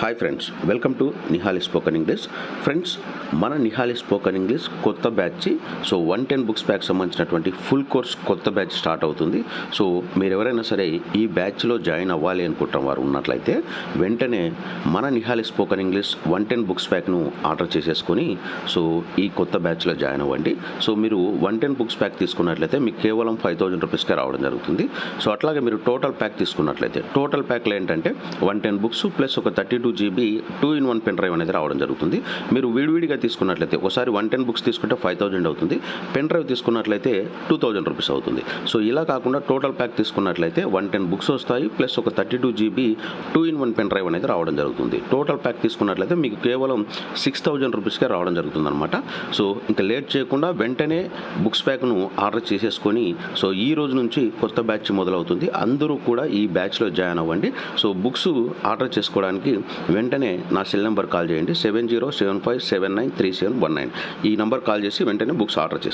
Hi friends welcome to Nihali spoken English friends మన Nihali spoken English కొత్త batch so one ten books pack సంబంధించినటువంటి full course కొత్త batch start అవుతుంది. So మీరు ఎవరైనా సరే ఈ బ్యాచ్లో జాయిన్ అవ్వాలి అనుకుంటున్న వారు ఉన్నట్లయితే వెంటనే మన Nihali spoken English one ten books ప్యాక్ను order చేసేసుకొని సో ఈ కొత్త బ్యాచ్లో జాయిన్ అవ్వండి. సో మీరు వన్ టెన్ బుక్స్ ప్యాక్ తీసుకున్నట్లయితే మీకు కేవలం ఫైవ్ థౌజండ్ రూపీస్కే రావడం జరుగుతుంది. సో అట్లాగే మీరు టోటల్ ప్యాక్ తీసుకున్నట్లయితే టోటల్ ప్యాక్లో ఏంటంటే వన్ టెన్ బుక్స్ ప్లస్ ఒక thirty two two GB two in one pen drive అనేది రావడం జరుగుతుంది. మీరు విడివిడిగా తీసుకున్నట్లయితే ఒకసారి వన్ టెన్ బుక్స్ తీసుకుంటే ఫైవ్ థౌజండ్ అవుతుంది. పెన్ డ్రైవ్ తీసుకున్నట్లయితే టూ థౌజండ్ రూపీస్ అవుతుంది. సో ఇలా కాకుండా టోటల్ ప్యాక్ తీసుకున్నట్లయితే వన్ టెన్ బుక్స్ వస్తాయి. ప్లస్ ఒక thirty two GB two in one pen drive అనేది రావడం జరుగుతుంది. టోటల్ ప్యాక్ తీసుకున్నట్లయితే మీకు కేవలం సిక్స్ థౌజండ్ రూపీస్కే రావడం జరుగుతుంది అనమాట సో ఇంకా లేట్ చేయకుండా వెంటనే బుక్స్ ప్యాక్ను ఆర్డర్ చేసేసుకొని సో ఈ రోజు నుంచి కొత్త బ్యాచ్ మొదలవుతుంది. అందరూ కూడా ఈ బ్యాచ్లో జాయిన్ అవ్వండి. సో బుక్స్ ఆర్డర్ చేసుకోవడానికి వెంటనే నా సెల్ నెంబర్ కాల్ చేయండి. Seven zero seven five seven nine three seven one nine. ఈ నెంబర్ కాల్ చేసి వెంటనే బుక్స్ ఆర్డర్ చేసి